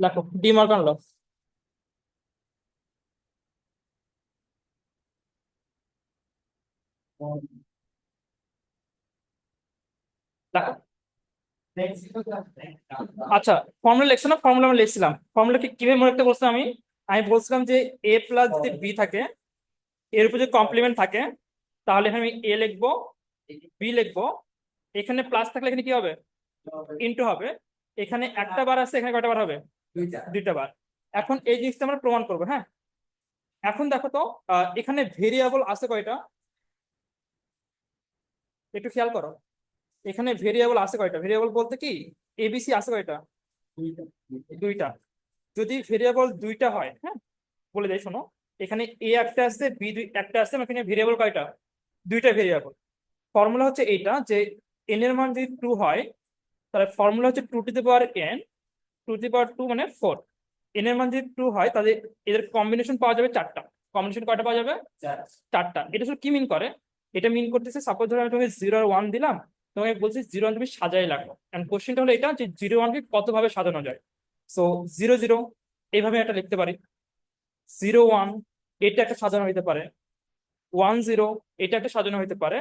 দেখো D Morgan ল আচ্ছা formula লিখছো না? ফর্মুলা আমি লিখছিলাম। ফর্মুলা কি কীভাবে মনে রাখতে বলছিলাম আমি? আমি বলছিলাম যে এ প্লাস যদি বি থাকে, এর উপর যদি কমপ্লিমেন্ট থাকে, তাহলে এখানে আমি এ লিখব বি লিখব। এখানে প্লাস থাকলে এখানে কি হবে? ইনটু হবে। এখানে একটা বার আছে, এখানে কয়টা বার হবে? দুইটা। বার। এখন এই জিনিসটা আমরা প্রমাণ করব হ্যাঁ? এখন দেখো তো এখানে ভেরিয়েবল আছে কয়টা? একটু খেয়াল করো। এখানে ভেরিয়েবল আছে কয়টা? ভেরিয়েবল বলতে কি? এবিসি আছে কয়টা? দুইটা। যদি ভেরিয়েবল দুইটা হয় হ্যাঁ? বলে দেয় শোনো। এখানে এ একটা আছে বি দুই একটা আছে এখানে ভেরিয়েবল কয়টা? দুইটা ভেরিয়েবল ফর্মুলা হচ্ছে এইটা যে এন এর মান যদি টু হয় তাহলে ফর্মুলা হচ্ছে two two the power n two the power two মানে ফোর এন এর মান যদি টু হয় তাহলে এদের কম্বিনেশন পাওয়া যাবে চারটা। কম্বিনেশন কয়টা পাওয়া যাবে? চারটা। এটা শুধু কি মিন করে? এটা মিন করতেছে সাপোজ ধরো আমি তোমাকে জিরো আর ওয়ান দিলাম তোমাকে বলছি জিরো ওয়ান তুমি সাজাই লাগো। এন্ড কোশ্চেনটা হলো এটা যে জিরো ওয়ানকে কত ভাবে সাজানো যায়? সো জিরো জিরো এইভাবে একটা লিখতে পারি। জিরো ওয়ান এটা একটা সাজানো হইতে পারে। ওয়ান জিরো এটা একটা সাজানো হইতে পারে।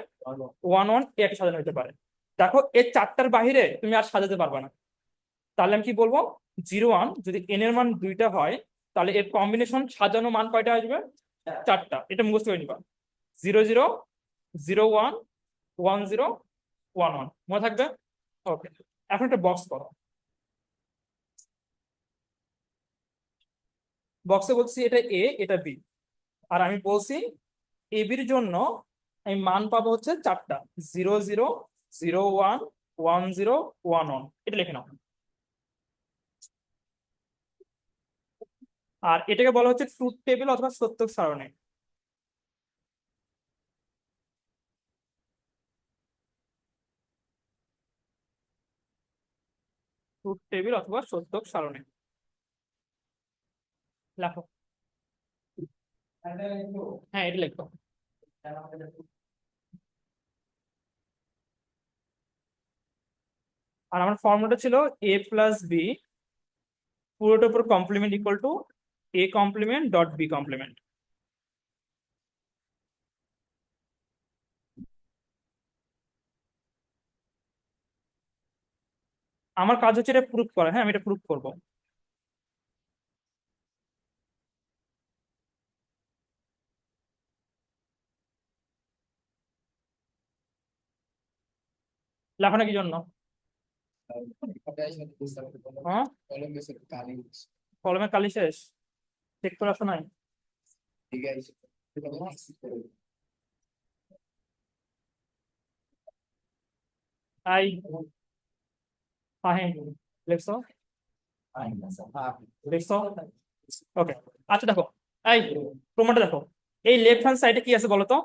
ওয়ান ওয়ান এ একটা সাজানো হইতে পারে। দেখো এর চারটার বাহিরে তুমি আর সাজাতে পারবে না। তাহলে আমি কি বলব? জিরো ওয়ান, যদি এন এর মান দুইটা হয়, তাহলে এর কম্বিনেশন সাজানো মান কয়টা আসবে? চারটা। এটা মুখস্থ করে নিবা। Zero zero zero one one zero, one one. মনে থাকবে? ওকে এখন একটা বক্স করো। বক্সে বলছি এটা এ এটা বি আর আমি বলছি এ বির জন্য আমি মান পাবো হচ্ছে চারটা। Zero zero zero one one zero, one one. এটা লিখে নাও। আর এটাকে বলা হচ্ছে ট্রুথ টেবিল অথবা সত্য সারণী। টেবিল অথবা সত্য সারণী। লেখো। হ্যাঁ এটা আর আমার ফর্মুলাটা ছিল এ প্লাস বি পুরোটার উপর complement equal to A complement dot B complement আমার কাজ হচ্ছে এটা প্রুফ করা হ্যাঁ আমি এটা প্রুফ করব। লেখো না কি জন্য? হ্যাঁ। কলমের কালি শেষ? করে নাই আই আচ্ছা দেখো এই প্রমাণটা দেখো এই লেফট হ্যান্ড সাইডে কি আছে বলো তো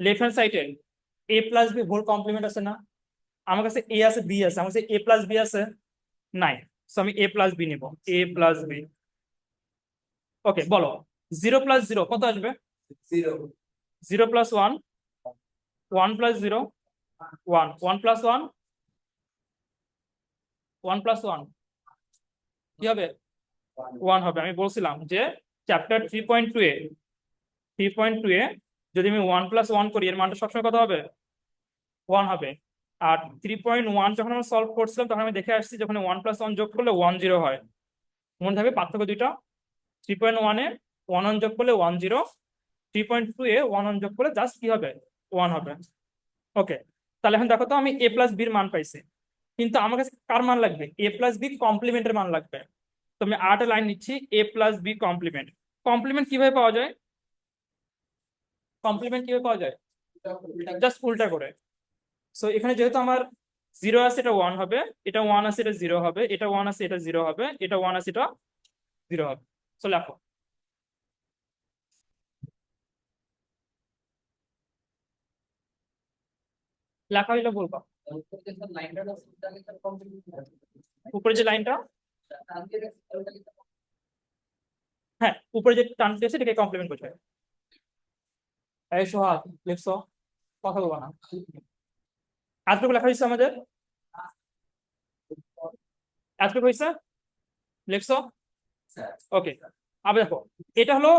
লেফট হ্যান্ড সাইডে A plus B whole complement আছে না আমার কাছে এ আছে বি আছে আমার কাছে এ প্লাস বি আছে নাই সো আমি এ প্লাস বি নিব এ প্লাস বি ওকে বলো। জিরো প্লাস জিরো কত আসবে? Zero plus one one plus zero one one plus one one plus one কি হবে? ওয়ান হবে। আমি বলছিলাম যে চ্যাপ্টার থ্রি পয়েন্ট টু এ থ্রি পয়েন্ট টু এ যদি আমি ওয়ান প্লাস ওয়ান করি এর মানটা সবসময় কত হবে? ওয়ান হবে। আর থ্রি পয়েন্ট ওয়ান যখন আমরা সলভ করছিলাম তখন আমি দেখে আসছি যখন ওয়ান প্লাস ওয়ান যোগ করলে ওয়ান জিরো হয়। মনে থাকবে পার্থক্য দুইটা? থ্রি পয়েন্ট ওয়ানে ওয়ান ওয়ান যোগ করলে one zero three point two এ ওয়ান ওয়ান যোগ করলে জাস্ট কি হবে? ওয়ান হবে। ওকে তাহলে এখন দেখো তো আমি এ প্লাস বির মান পাইছি। কিন্তু আমার কাছে কার মান লাগবে? এ প্লাস বি কমপ্লিমেন্টের মান লাগবে। তো আমি আট লাইন নিচ্ছি A plus B complement complement কীভাবে পাওয়া যায়? কমপ্লিমেন্ট কীভাবে পাওয়া যায়? জাস্ট উল্টা করে। সো এখানে যেহেতু আমার জিরো আছে, এটা ওয়ান হবে। এটা ওয়ান আছে, এটা জিরো হবে। এটা ওয়ান আছে, এটা জিরো হবে। এটা ওয়ান আছে, এটা জিরো হবে। সো লেখো লেখা উপরে যে লাইনটা হ্যাঁ উপরে যে টানতে আছে এটাকে কমপ্লিমেন্ট বোঝায় এই সোহাগ, লিখছো? কথা বলব না। এতটুকু লেখা হয়েছে আমাদের? এতটুকু হয়েছে? লিখছো? ওকে আবার দেখো এটা হলো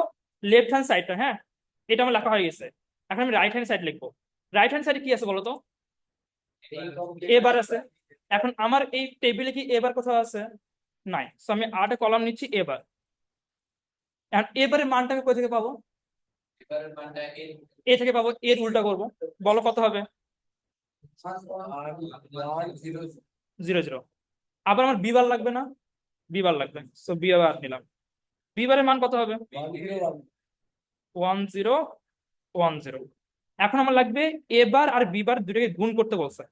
লেফট হ্যান্ড সাইডটা হ্যাঁ? এটা আমার লেখা হয়ে গেছে। এখন আমি রাইট হ্যান্ড সাইড লিখব। রাইট হ্যান্ড সাইডে কি আছে বলো তো এবার আছে। এখন আমার এই টেবিলে কি এবার কোথাও আছে? নাই। সো আমি আটে কলাম নিচ্ছি এবার। এখন এবারের মানটা আমি কোথা থেকে পাবো? এ থেকে পাবো এর উল্টা করব। বলো কত হবে? জিরো জিরো আবার আমার বিবার লাগবে না? বিবার লাগবে। সো বিবার নিলাম। বিবারের মান কত হবে? ওয়ান জিরো ওয়ান জিরো এখন আমার লাগবে এবার আর বিবার দুটোকে গুণ করতে বলছে।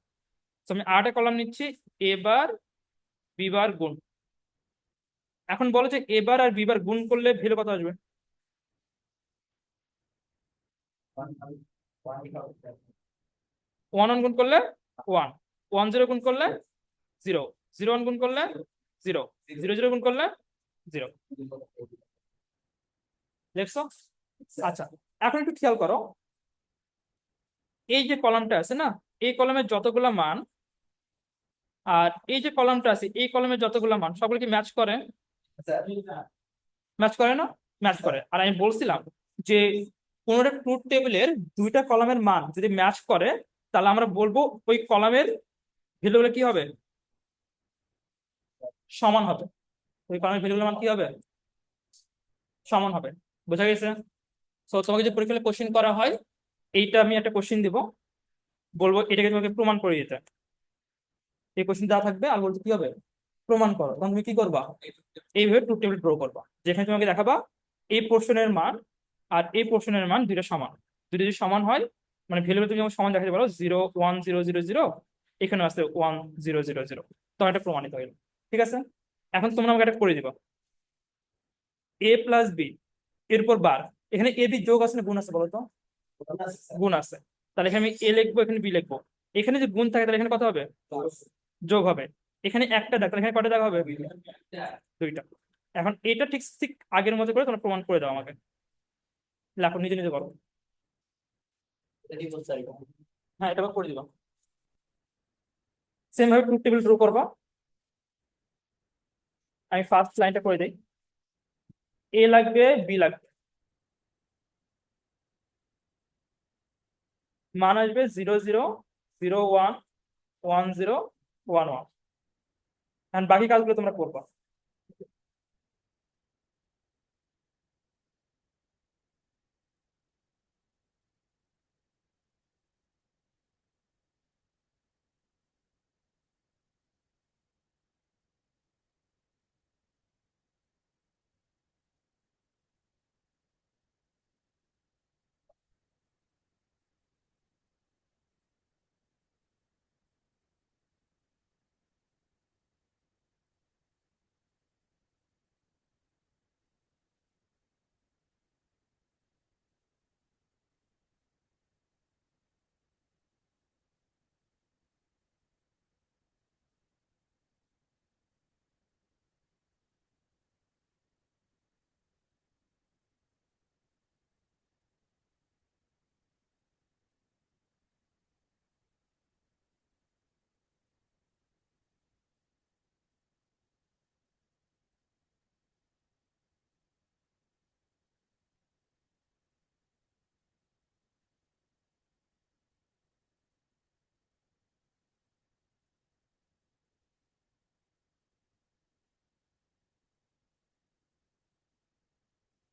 তো আমি আটে কলাম নিচ্ছি, এবার বিবার গুণ। এখন বলো যে এবার আর বিবার গুণ করলে ভ্যালু কত আসবে? ওয়ান ওয়ান গুণ করলে ওয়ান ওয়ান জিরো গুণ করলে জিরো জিরো ওয়ান গুণ করলে জিরো। জিরো জিরো গুণ করলে জিরো। দেখছ? আচ্ছা এখন একটু খেয়াল করো। এই যে কলামটা আছে না এই কলামের যতগুলা মান আর এই যে কলামটা আছে এই কলামের যতগুলা মান সবগুলো কি ম্যাচ করে? ম্যাচ করে না? ম্যাচ করে। আর আমি বলছিলাম যে কোনোটা ট্রুথ টেবিলের দুইটা কলামের মান যদি ম্যাচ করে তাহলে আমরা বলব ওই কলামের ভ্যালুগুলো কি হবে? সমান হবে। ওই কলামের ভ্যালুগুলোর মান কি হবে? সমান হবে। বোঝা গেছে? তো তোমাকে যে পরীক্ষায় কোশ্চেন করা হয়, এইটা আমি একটা কোশ্চেন দিব। বলব এটাকে তোমাকে প্রমাণ করে দিতে। এই কোশ্চেন দেওয়া থাকবে, আর বলতে কি হবে? প্রমাণ করো। তখন তুমি কি করবা? এইভাবে ট্রুথ টেবিল ড্র করবা। যেখানে তোমাকে দেখাবা, এই পোর্শনের মান আর এই পোর্শনের মান দুইটা সমান। দুটো যদি সমান হয় মানে ভ্যালু তুমি সমান দেখাতে পারো zero one zero zero zero এখানে আসছে ওয়ান জিরো জিরো জিরো তো এটা প্রমাণিত হইল ঠিক আছে? এখন তোমরা আমাকে একটা করে দিবা। এ প্লাস বি এরপর বার এখানে এ বি যোগ আছে না গুণ আছে বলো তো? গুণ আছে। তাহলে এখানে আমি এ লিখব, এখানে বি লিখব। এখানে যে গুণ থাকে তাহলে এখানে কত হবে? যোগ হবে। এখানে একটা দেখ, তাহলে এখানে কটা দেখা হবে? দুইটা। এখন এটা ঠিক ঠিক আগের মতো করে তোমরা প্রমাণ করে দাও আমাকে। লেখো নিজে নিজে করো। হ্যাঁ এটা করে দিবা। সেম ভাবে টু টেবিল ড্র করবা। আমি ফার্স্ট লাইনটা করে দিই। এ লাগবে বি লাগবে। মান আসবে zero zero zero one one zero one one বাকি কাজগুলো তোমরা করবা।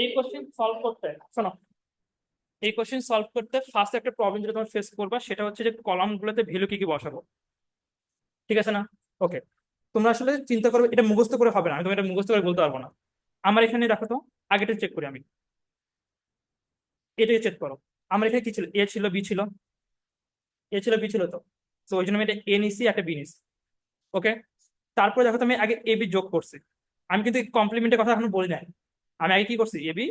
এই কোশ্চেন সলভ করতে, শোনো। এই কোশ্চেন সলভ করতে ফার্স্ট একটা প্রবলেম যেটা তোমার ফেস করবা, সেটা হচ্ছে যে কলাম গুলোতে ভ্যালু কি কি বসাবো। ঠিক আছে না? ওকে তোমরা আসলে চিন্তা করবে, এটা মুখস্থ করে হবে না। আমি তোমার এটা মুখস্থ করে বলতে পারব না। আমার এখানে দেখো তো আগেটা চেক করি আমি। এটাকে চেক করো। আমার এখানে কি ছিল? এ ছিল বি ছিল। এ ছিল বি ছিল তো। তো ওই জন্য আমি এটা এ নিছি, একটা বি নিছি। ওকে তারপর দেখো তুমি আগে এ বি যোগ করছি। আমি কিন্তু কমপ্লিমেন্টের কথা এখন বলি নাই। আমি আগে কি করছি? এ বি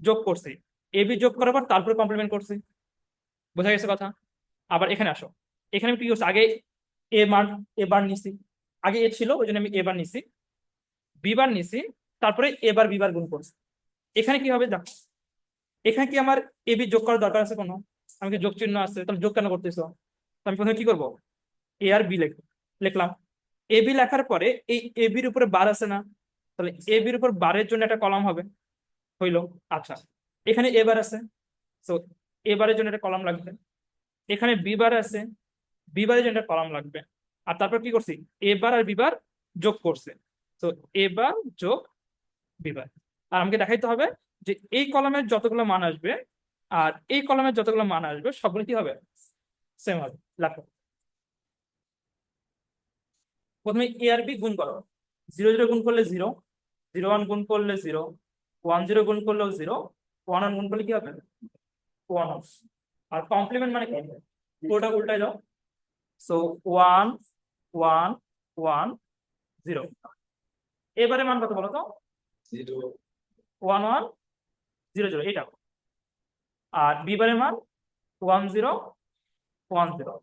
যোগ করছি। এ বি যোগ করার পর তারপরে কমপ্লিমেন্ট করছি। বোঝা গেছে কথা? আবার এখানে আসো। এখানে আমি কি করছি? আগে এ মান এ বার নিছি। আগে এ ছিল ওই জন্য আমি এ বার নিছি। বি বার নিছি, তারপরে এবার বি বার গুণ করছি। এখানে কি হবে? দেখো। এখানে কি আমার এ বি যোগ করার দরকার আছে কোনো? আমি যোগ চিহ্ন আছে, তাহলে যোগ কেন করতেছো? আমি প্রথমে কি করব? এ আর বি লিখ, লিখলাম। এ বি লেখার পরে এই এ বির উপরে বার আছে না, তাহলে এ বির উপর বারের জন্য একটা কলাম হবে, হইল আচ্ছা এখানে এবার আছে তো এবারের জন্য একটা কলাম লাগবে, এখানে বিবার আছে বিবারের জন্য একটা কলাম লাগবে, আর তারপর কি করছি এবার আর বিবার যোগ করছে তো এবার যোগ বিবার আর আমাকে দেখাইতে হবে যে এই কলামের যতগুলো মান আসবে, আর এই কলামের যতগুলো মান আসবে, সবগুলো কি হবে সেম হবে, লেখো। প্রথমে এ আর বি গুণ করো। জিরো জিরো গুণ করলে জিরো জিরো ওয়ান গুণ করলে জিরো ওয়ান জিরো গুণ করলেও জিরো ওয়ান ওয়ান গুণ করলে কি হবে? ওয়ান আর কমপ্লিমেন্ট মানে কি? পুরোটা উল্টায় যাও so one one one zero এবারে মান কত বলো তো? ওয়ান ওয়ান জিরো জিরো এটা আর বিবারের মান ওয়ান জিরো ওয়ান জিরো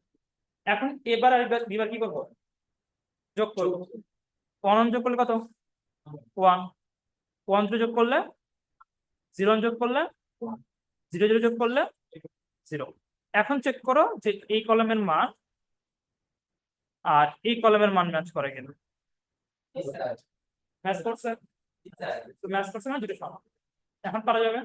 এখন এবার আর বিবার কি করব? যোগ করব। ওয়ান যোগ করলে কত? ওয়ান ওয়ান জিরো যোগ করলে? জিরো যোগ করলে? জিরো জিরো যোগ করলে? জিরো এখন চেক করো যে এই কলমের মান আর এই কলমের মান ম্যাচ করে কিনা। ম্যাচ করছে? তো ম্যাচ করছে না? দুটো সমান। এখন পারা যাবে?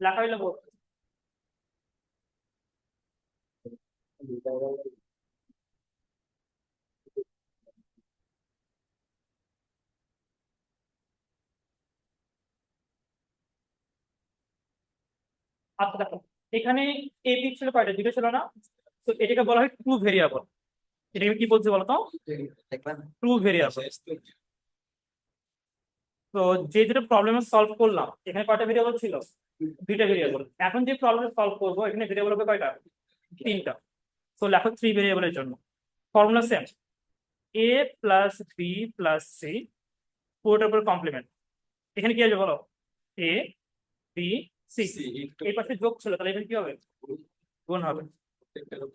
লেখো। হইলে আচ্ছা দেখো এখানে এ বি ছিল কয়টা? দুটো ছিল না? তো এটাকে বলা হয় ট্রু ভেরিয়েবল এটাকে কি বলছে বলতো ট্রু ভেরিয়েবল তো যে দুটো প্রবলেম সলভ করলাম এখানে কয়টা ভেরিয়েবল ছিল? দুইটা ভেরিয়েবল এখন যে প্রবলেম সলভ করব এখানে ভেরিয়েবল হবে কয়টা? তিনটা। তো লেখো থ্রি ভেরিয়েবলের জন্য। Formula same A plus B plus C পুরোটার উপর কমপ্লিমেন্ট এখানে কি আছে বলো? এ বি সি এই পাশে যোগ ছিল তাহলে এখানে কি হবে? গুণ হবে।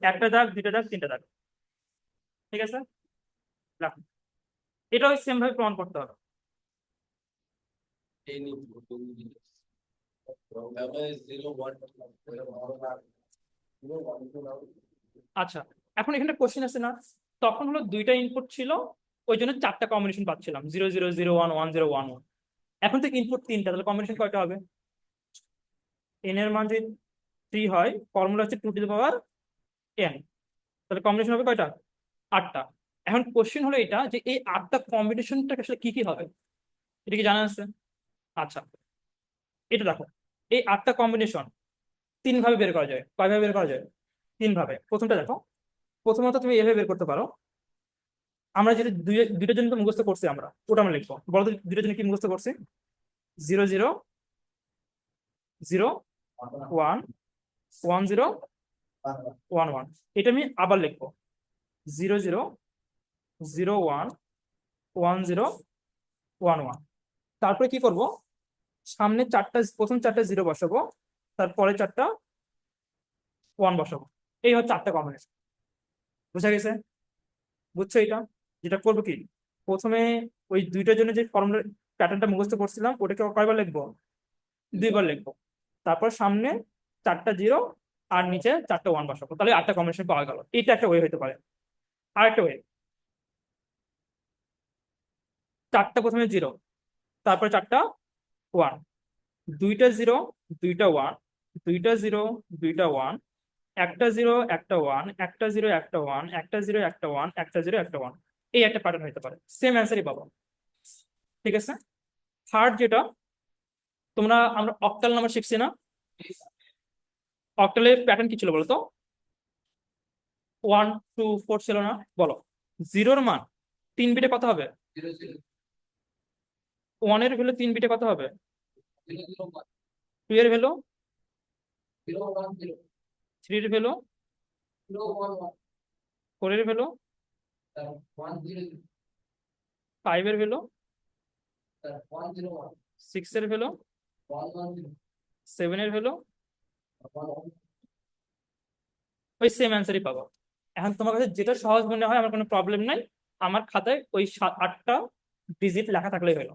একটা দাগ দুইটা দাগ তিনটা দাগ। ঠিক আছে? রাখো। এটাও সেম ভাবে প্রমাণ করতে হবে। আচ্ছা এখন এখানে কোশ্চেন আছে না, তখন হলো দুইটা ইনপুট ছিল, ওই জন্য চারটা কম্বিনেশন পাচ্ছিলাম zero zero zero one one zero one one এখন তো ইনপুট তিনটা, তাহলে কম্বিনেশন কয়টা হবে? এন এর মান যদি থ্রি হয় ফর্মুলা হচ্ছে two two the power n তাহলে কম্বিনেশন হবে কয়টা? আটটা। এখন কোশ্চেন হলো এটা যে এই আটটা কম্বিনেশনটা আসলে কি কি হবে? এটা কি জানা আছে? আচ্ছা। এটা দেখো, এই আটটা কম্বিনেশন তিন ভাবে বের করা যায়, কয়ভাবে বের করা যায়? তিন ভাবে প্রথমটা দেখো, প্রথমত তুমি এভাবে বের করতে পারো। আমরা যেটা দুই দুইটার জন্য তো মুখস্থ করছি আমরা, ওটা আমরা লিখব। বলো তো দুইটার জন্য কি মুখস্থ করছি? Zero zero zero, one one, zero, one one. এটা আমি আবার লিখব। Zero zero zero, one one, zero, one one. তারপরে কি করব? সামনে চারটা, প্রথম চারটা জিরো বসাবো, তারপরে চারটা ওয়ান বসাবো। এই হচ্ছে চারটা কম্বিনেশন বুঝা গেছে? বুঝছ এটা? যেটা করব কি? প্রথমে ওই দুইটার জন্য যে ফর্মুলা প্যাটার্নটা মুখস্থ করছিলাম, ওটাকে কয়বার লিখব? দুইবার লিখব। তারপর সামনে চারটা জিরো আর নিচে চারটা ওয়ান বসাবো। তাহলে আটটা কম্বিনেশন পাওয়া গেল। এটা একটা ওয়ে হতে পারে। আরেকটা ওয়ে চারটা প্রথমে জিরো তারপরে চারটা ওয়ান দুইটা জিরো দুইটা ওয়ান দুইটা জিরো দুইটা ওয়ান একটা জিরো একটা ওয়ান একটা জিরো একটা ওয়ান একটা জিরো একটা ওয়ান একটা জিরো একটা ওয়ান এই একটা প্যাটার্ন হতে পারে। সেম অ্যান্সারই পাবো। ঠিক আছে? থার্ড যেটা তোমরা আমরা অক্টাল নাম্বার শিখছি না? অক্টালের প্যাটার্ন কি ছিল বলো তো? ওয়ান টু ফোর ছিল না? বলো। জিরোর মান তিন বিটে কত হবে? জিরো জিরো ওয়ানের ভ্যালু তিন বিটে কত হবে? টু এর ভ্যালু থ্রি এর ভ্যালু ফোর এর ভ্যালু ফাইভ এর ভ্যালু সিক্স এর ভ্যালু সেভেন এর ভ্যালু ওই সেম অ্যান্সারই পাবো। এখন তোমার কাছে যেটা সহজ মনে হয়, আমার কোনো প্রবলেম নাই। আমার খাতায় ওই সাত, আটটা ডিজিট লেখা থাকলেই হলো।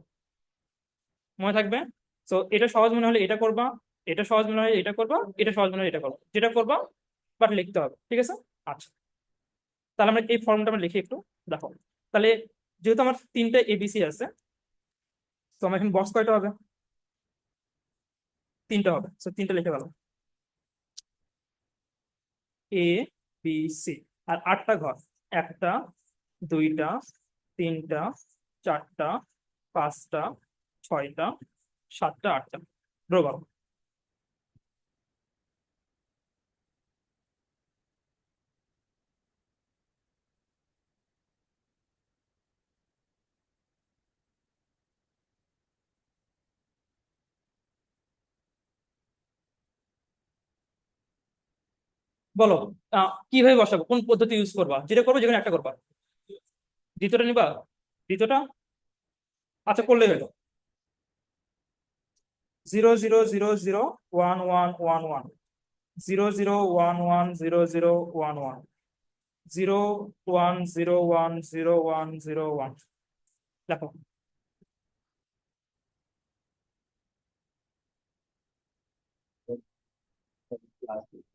মনে থাকবে? তো এটা সহজ মনে হলে এটা করবা, এটা সহজ মনে হয় এটা করবা, এটা সহজ মনে হয় এটা করবা। যেটা করবা বাট লিখতে হবে, ঠিক আছে? আচ্ছা। তাহলে আমরা এই ফর্মটা আমরা লিখি একটু, দেখো। তাহলে যেহেতু আমার তিনটা এবিসি আছে, তো আমার এখন বক্স কয়টা হবে? তিনটা হবে তো তিনটা লিখে গেল এ বি সি আর আটটা ঘর, একটা, দুইটা, তিনটা, চারটা, পাঁচটা, ছয়টা সাতটা, আটটা। ড্র করো বলো কীভাবে বসাবো? কোন পদ্ধতি ইউজ করবা? যেটা করব, যেখানে একটা করবা। দ্বিতীয়টা নিবা? দ্বিতীয়টা? আচ্ছা করলেই হলো। zero zero zero zero one one one one. zero zero one one zero zero one one. zero one zero one zero one zero one. লেখো Thank you.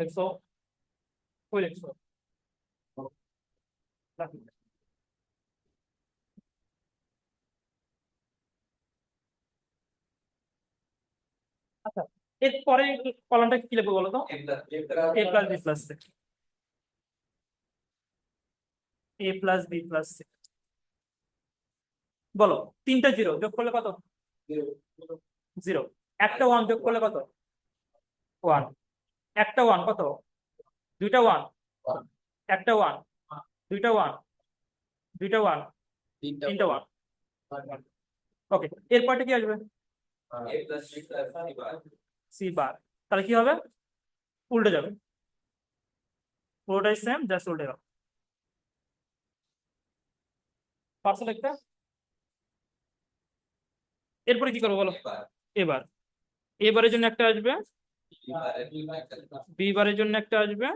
লিখছো কই লিখছো দেখো। আচ্ছা এরপরে কলমটা কি লিখব বলো তো A plus B plus C A plus B plus C বলো তিনটা জিরো যোগ করলে কত জিরো একটা ওয়ান যোগ করলে কত ওয়ান একটা ওয়ান কত? দুইটা ওয়ান একটা ওয়ান দুইটা ওয়ান দুইটা ওয়ান তিনটা ওয়ান ওকে এরপরটা কি আসবে? সি বার তাহলে কি হবে? উল্টে যাবে। পুরোটাই সেম জাস্ট উল্টে যাবে। পার্সেল একটা? এরপরে কি করব বলো? এবার এবারের জন্য একটা আসবে। বি বারের জন্য একটা আসবে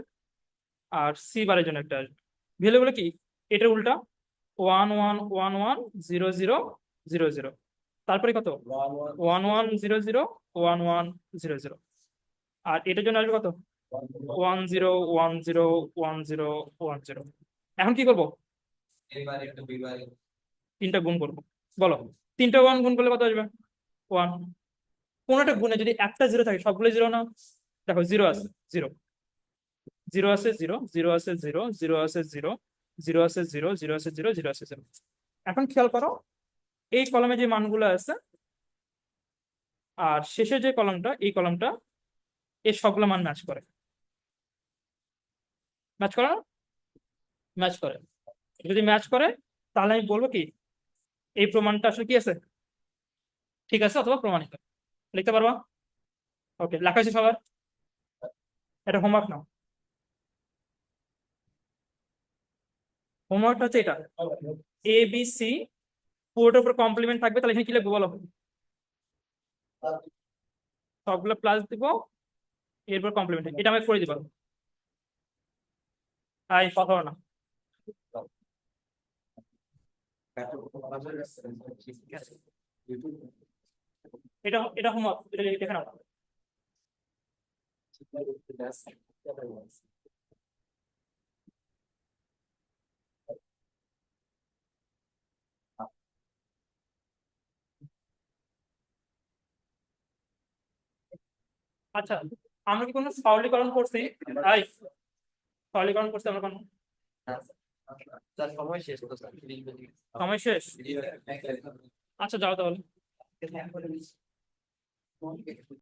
আর সি বারের জন্য একটা আসবে। ভ্যালুগুলো কি? এটা উল্টা। One one one one zero zero zero zero. তারপরে কত? One one zero zero one one zero zero. আর এটার জন্য আসবে কত? One zero one zero one zero one zero. এখন কি করব? তিনটা গুণ করব। বলো, তিনটা ওয়ান গুণ করলে কত আসবে? ওয়ান। কোনোটা গুণে যদি একটা জিরো থাকে, সবগুলো জিরো না দেখো জিরো আছে জিরো জিরো আছে জিরো জিরো আছে জিরো জিরো আছে জিরো জিরো আছে জিরো জিরো আছে জিরো জিরো আছে জিরো এখন খেয়াল করো, এই কলমে যে মানগুলো আছে, আর শেষের যে কলমটা এই কলমটা এই সবগুলো মান ম্যাচ করে। ম্যাচ করে? ম্যাচ করে। যদি ম্যাচ করে, তাহলে আমি বলব কি, এই প্রমাণটা আসলে কি আছে? ঠিক আছে? অথবা প্রমাণিত। লিখতে পারবা? ওকে লেখা আছে সবার? এটা হোমওয়ার্ক নাও। হোমওয়ার্কটা হচ্ছে এটা। এ বি সি পুরোটার উপর কমপ্লিমেন্ট থাকবে, তাহলে এখানে কি লিখব বলো? সবগুলো প্লাস দিব, এরপর কমপ্লিমেন্ট এটা আমাকে করে দিব। আই কথা না। এটা এটা হোমওয়ার্ক, এটা দেখে নাও আচ্ছা আমরা কি কোনো সরলীকরণ করছি? তাই সরলীকরণ করছি আমরা কোনো? সময় শেষ সময় শেষ। আচ্ছা যাও তাহলে। 我一点。也不